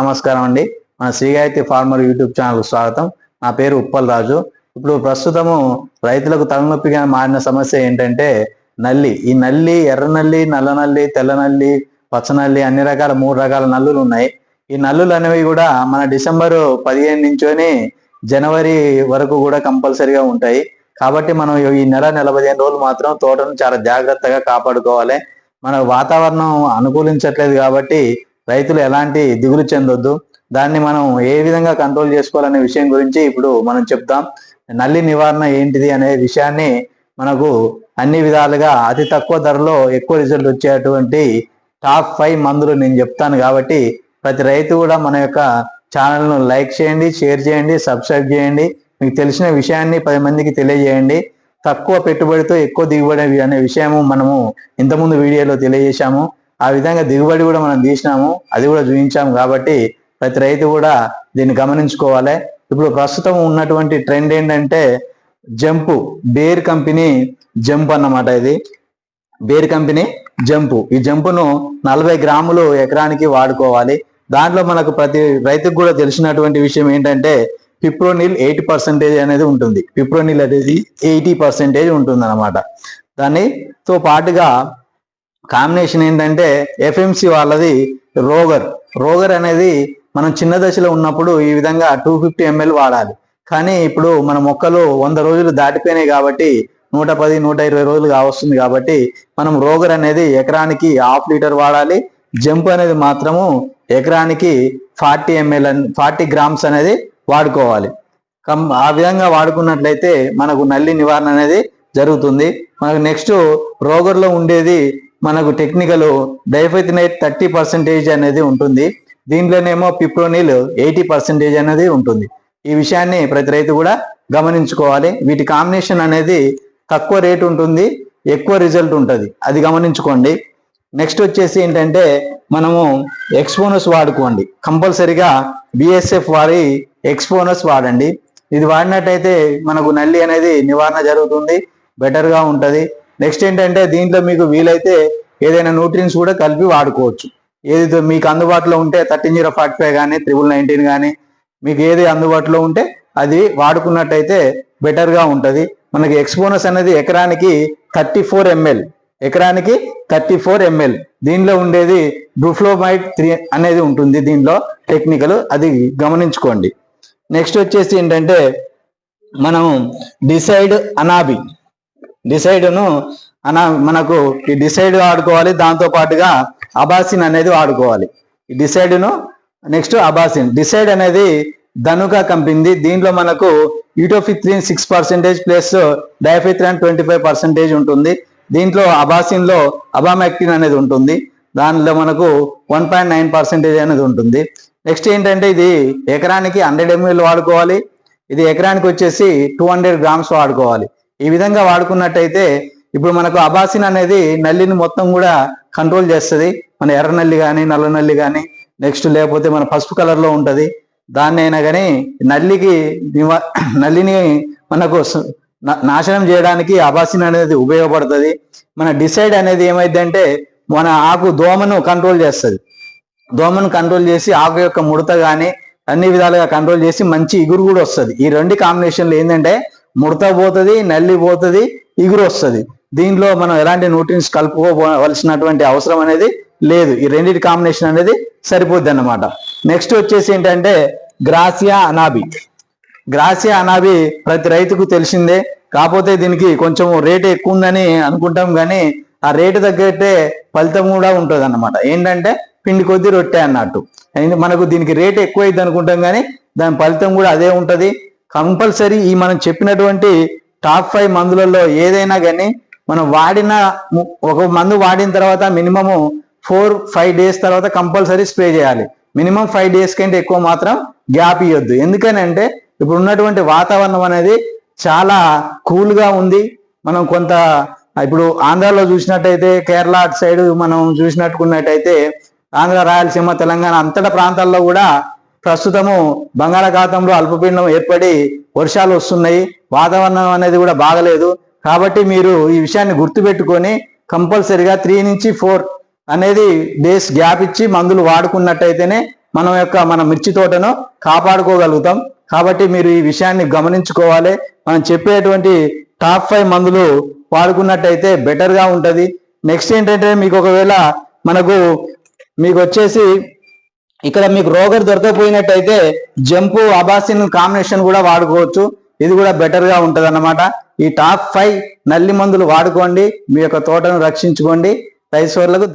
నమస్కారం అండి. మన శ్రీగాయత్రి ఫార్మర్ యూట్యూబ్ ఛానల్ స్వాగతం. నా పేరు ఉప్పల్ రాజు. ఇప్పుడు ప్రస్తుతము రైతులకు తలనొప్పిగా మారిన సమస్య ఏంటంటే నల్లి. ఈ నల్లి ఎర్ర నల్లి నల్ల నల్లి తెల్ల నల్లి పచ్చ నల్లి అన్ని రకాల మూడు రకాల నల్లులు ఉన్నాయి. ఈ నల్లులు అనేవి కూడా మన డిసెంబర్ పదిహేను నుంచోని జనవరి వరకు కూడా కంపల్సరిగా ఉంటాయి. కాబట్టి మనం ఈ నెల నెల పదిహేను రోజులు మాత్రం తోటను చాలా జాగ్రత్తగా కాపాడుకోవాలి. మన వాతావరణం అనుకూలించట్లేదు కాబట్టి రైతులు ఎలాంటి దిగులు చెందొద్దు. దాన్ని మనం ఏ విధంగా కంట్రోల్ చేసుకోవాలనే విషయం గురించి ఇప్పుడు మనం చెప్తాం. నల్లి నివారణ ఏంటిది అనే విషయాన్ని మనకు అన్ని విధాలుగా అతి తక్కువ ధరలో ఎక్కువ రిజల్ట్ వచ్చేటువంటి టాప్ ఫైవ్ మందులు నేను చెప్తాను కాబట్టి ప్రతి రైతు కూడా మన యొక్క ఛానల్ను లైక్ చేయండి షేర్ చేయండి సబ్స్క్రైబ్ చేయండి. మీకు తెలిసిన విషయాన్ని పది మందికి తెలియజేయండి. తక్కువ పెట్టుబడితో ఎక్కువ దిగుబడి అనే విషయము మనము ఇంతకుముందు వీడియోలో తెలియజేశాము. ఆ విధంగా దిగుబడి కూడా మనం తీసినాము అది కూడా చూపించాము కాబట్టి ప్రతి రైతు కూడా దీన్ని గమనించుకోవాలి. ఇప్పుడు ప్రస్తుతం ఉన్నటువంటి ట్రెండ్ ఏంటంటే జంపు బేర్ కంపెనీ జంప్ అన్నమాట ఇది. Bayer company jump. ఈ జంపును నలభై గ్రాములు ఎకరానికి వాడుకోవాలి. దాంట్లో మనకు ప్రతి రైతుకు కూడా తెలిసినటువంటి విషయం ఏంటంటే పిప్రోనిల్ ఎయిటీ పర్సెంటేజ్ అనేది ఉంటుంది. పిప్రోనిల్ అనేది ఎయిటీ పర్సెంటేజ్ ఉంటుంది అనమాట దానితో పాటుగా కాంబినేషన్ ఏంటంటే ఎఫ్ఎంసి వాళ్ళది రోగర్. రోగర్ అనేది మనం చిన్న దశలో ఉన్నప్పుడు ఈ విధంగా టూ ఫిఫ్టీ ఎంఎల్ వాడాలి. కానీ ఇప్పుడు మన మొక్కలు వంద రోజులు దాటిపోయినాయి కాబట్టి నూట పది నూట ఇరవై రోజులు కావస్తుంది కాబట్టి మనం రోగర్ అనేది ఎకరానికి హాఫ్ లీటర్ వాడాలి. జంప్ అనేది మాత్రము ఎకరానికి ఫార్టీ ఎంఎల్ ఫార్టీ గ్రామ్స్ అనేది వాడుకోవాలి. కం ఆ విధంగా వాడుకున్నట్లయితే మనకు నల్లి నివారణ అనేది జరుగుతుంది. మనకు నెక్స్ట్ రోగర్లో ఉండేది మనకు టెక్నికల్ డైఫెథినైట్ థర్టీ పర్సెంటేజ్ అనేది ఉంటుంది. దీంట్లోనేమో పిప్రోనిల్ ఎయిటీ పర్సెంటేజ్ అనేది ఉంటుంది. ఈ విషయాన్ని ప్రతి రైతు కూడా గమనించుకోవాలి. వీటి కాంబినేషన్ అనేది తక్కువ రేట్ ఉంటుంది ఎక్కువ రిజల్ట్ ఉంటుంది. అది గమనించుకోండి. నెక్స్ట్ వచ్చేసి ఏంటంటే మనము ఎక్స్పోనస్ వాడుకోండి. కంపల్సరిగా బిఎస్ఎఫ్ వారి ఎక్స్పోనస్ వాడండి. ఇది వాడినట్టయితే మనకు నల్లి అనేది నివారణ జరుగుతుంది. బెటర్గా ఉంటుంది. నెక్స్ట్ ఏంటంటే దీంట్లో మీకు వీలైతే ఏదైనా న్యూట్రియన్స్ కూడా కలిపి వాడుకోవచ్చు. ఏది మీకు అందుబాటులో ఉంటే థర్టీన్ జీరో ఫార్టీ ఫైవ్ కానీ త్రిబుల్ నైన్టీన్ కానీ మీకు ఏది అందుబాటులో ఉంటే అది వాడుకున్నట్టయితే బెటర్గా ఉంటుంది. మనకి ఎక్స్పోనస్ అనేది ఎకరానికి థర్టీ ఫోర్ ఎంఎల్ ఎకరానికి థర్టీ ఫోర్ ఎంఎల్ దీనిలో ఉండేది బ్రూఫ్లోమైట్ త్రీ అనేది ఉంటుంది దీనిలో టెక్నికల్ అది గమనించుకోండి. నెక్స్ట్ వచ్చేసి ఏంటంటే మనం డిసైడ్ అనాబి డిసైడ్ను అనా మనకు ఈ డిసైడ్ ఆడుకోవాలి దాంతో పాటుగా అబాసిన్ అనేది వాడుకోవాలి. ఈ డిసైడ్ను నెక్స్ట్ అబాసిన్. డిసైడ్ అనేది ధనుక కంపింది. దీంట్లో మనకు యూటోఫిత్రిన్ సిక్స్ పర్సెంటేజ్ ప్లస్ డయాఫిత్రాన్ ట్వంటీ ఫైవ్ పర్సెంటేజ్ ఉంటుంది. దీంట్లో అబాసిన్లో అబామెక్టిన్ అనేది ఉంటుంది. దానిలో మనకు వన్ పాయింట్ నైన్ పర్సెంటేజ్ అనేది ఉంటుంది. నెక్స్ట్ ఏంటంటే ఇది ఎకరానికి హండ్రెడ్ ఎంఎల్ వాడుకోవాలి. ఇది ఎకరానికి వచ్చేసి టూ హండ్రెడ్ గ్రామ్స్ వాడుకోవాలి. ఈ విధంగా వాడుకున్నట్టయితే ఇప్పుడు మనకు అబాసిన్ అనేది నల్లిని మొత్తం కూడా కంట్రోల్ చేస్తుంది. మన ఎర్ర నల్లి కానీ నల్ల నల్లి కానీ నెక్స్ట్ లేకపోతే మన పసుపు కలర్లో ఉంటుంది. దాన్ని అయినా కానీ నల్లికి నల్లిని మనకు నాశనం చేయడానికి అబాసిన్ అనేది ఉపయోగపడుతుంది. మన డిసైడ్ అనేది ఏమైందంటే మన ఆకు దోమను కంట్రోల్ చేస్తుంది. దోమను కంట్రోల్ చేసి ఆకు యొక్క ముడత కానీ అన్ని విధాలుగా కంట్రోల్ చేసి మంచి ఇగురు కూడా వస్తుంది. ఈ రెండు కాంబినేషన్లు ఏంటంటే ముడత పోతుంది నల్లి పోతుంది ఇగురు వస్తుంది. దీంట్లో మనం ఎలాంటి న్యూట్రియన్స్ కలుపుకోవలసినటువంటి అవసరం అనేది లేదు. ఈ రెండింటి కాంబినేషన్ అనేది సరిపోద్ది అన్నమాట నెక్స్ట్ వచ్చేసి ఏంటంటే గ్రాసియా అనాబి. గ్రాసియా అనాబి ప్రతి రైతుకు తెలిసిందే. కాకపోతే దీనికి కొంచెం రేటు ఎక్కువ ఉందని అనుకుంటాం కానీ ఆ రేటు తగ్గట్టే ఫలితం కూడా ఉంటుంది అన్నమాట ఏంటంటే పిండి కొద్ది రొట్టె అన్నట్టు. మనకు దీనికి రేటు ఎక్కువ అయింది అనుకుంటాం కానీ దాని ఫలితం కూడా అదే ఉంటుంది. కంపల్సరీ ఈ మనం చెప్పినటువంటి టాప్ ఫైవ్ మందులలో ఏదైనా కానీ మనం వాడిన ము- ఒక మందు వాడిన తర్వాత మినిమము ఫోర్ ఫైవ్ డేస్ తర్వాత కంపల్సరీ స్ప్రే చేయాలి. మినిమం ఫైవ్ డేస్ కంటే ఎక్కువ మాత్రం గ్యాప్ ఇవ్వద్దు ఎందుకని అంటే ఇప్పుడు ఉన్నటువంటి వాతావరణం అనేది చాలా కూల్గా ఉంది. మనం కొంత ఇప్పుడు ఆంధ్రాలో చూసినట్టయితే కేరళ అటు సైడ్ మనం చూసినట్టుకున్నట్టయితే ఆంధ్ర రాయలసీమ తెలంగాణ అంతటా ప్రాంతాల్లో కూడా ప్రస్తుతము బంగాళాఖాతంలో అల్పపీడనం ఏర్పడి వర్షాలు వస్తున్నాయి. వాతావరణం అనేది కూడా బాగలేదు. కాబట్టి మీరు ఈ విషయాన్ని గుర్తుపెట్టుకొని కంపల్సరిగా త్రీ నుంచి ఫోర్ అనేది డేస్ గ్యాప్ ఇచ్చి మందులు వాడుకున్నట్టయితేనే మనం యొక్క మన మిర్చి తోటను కాపాడుకోగలుగుతాం. కాబట్టి మీరు ఈ విషయాన్ని గమనించుకోవాలి. మనం చెప్పేటువంటి టాప్ ఫైవ్ మందులు వాడుకున్నట్టయితే బెటర్గా ఉంటుంది. నెక్స్ట్ ఏంటంటే మీకు ఒకవేళ మనకు మీకు వచ్చేసి ఇక్కడ మీకు రోగర్ దొరకకపోయినట్టయితే జంపు అబాసిన్ కాంబినేషన్ కూడా వాడుకోవచ్చు. ఇది కూడా బెటర్గా ఉంటది ఈ టాప్ ఫైవ్ నల్లి మందులు వాడుకోండి. మీ యొక్క తోటను రక్షించుకోండి. రైతులకు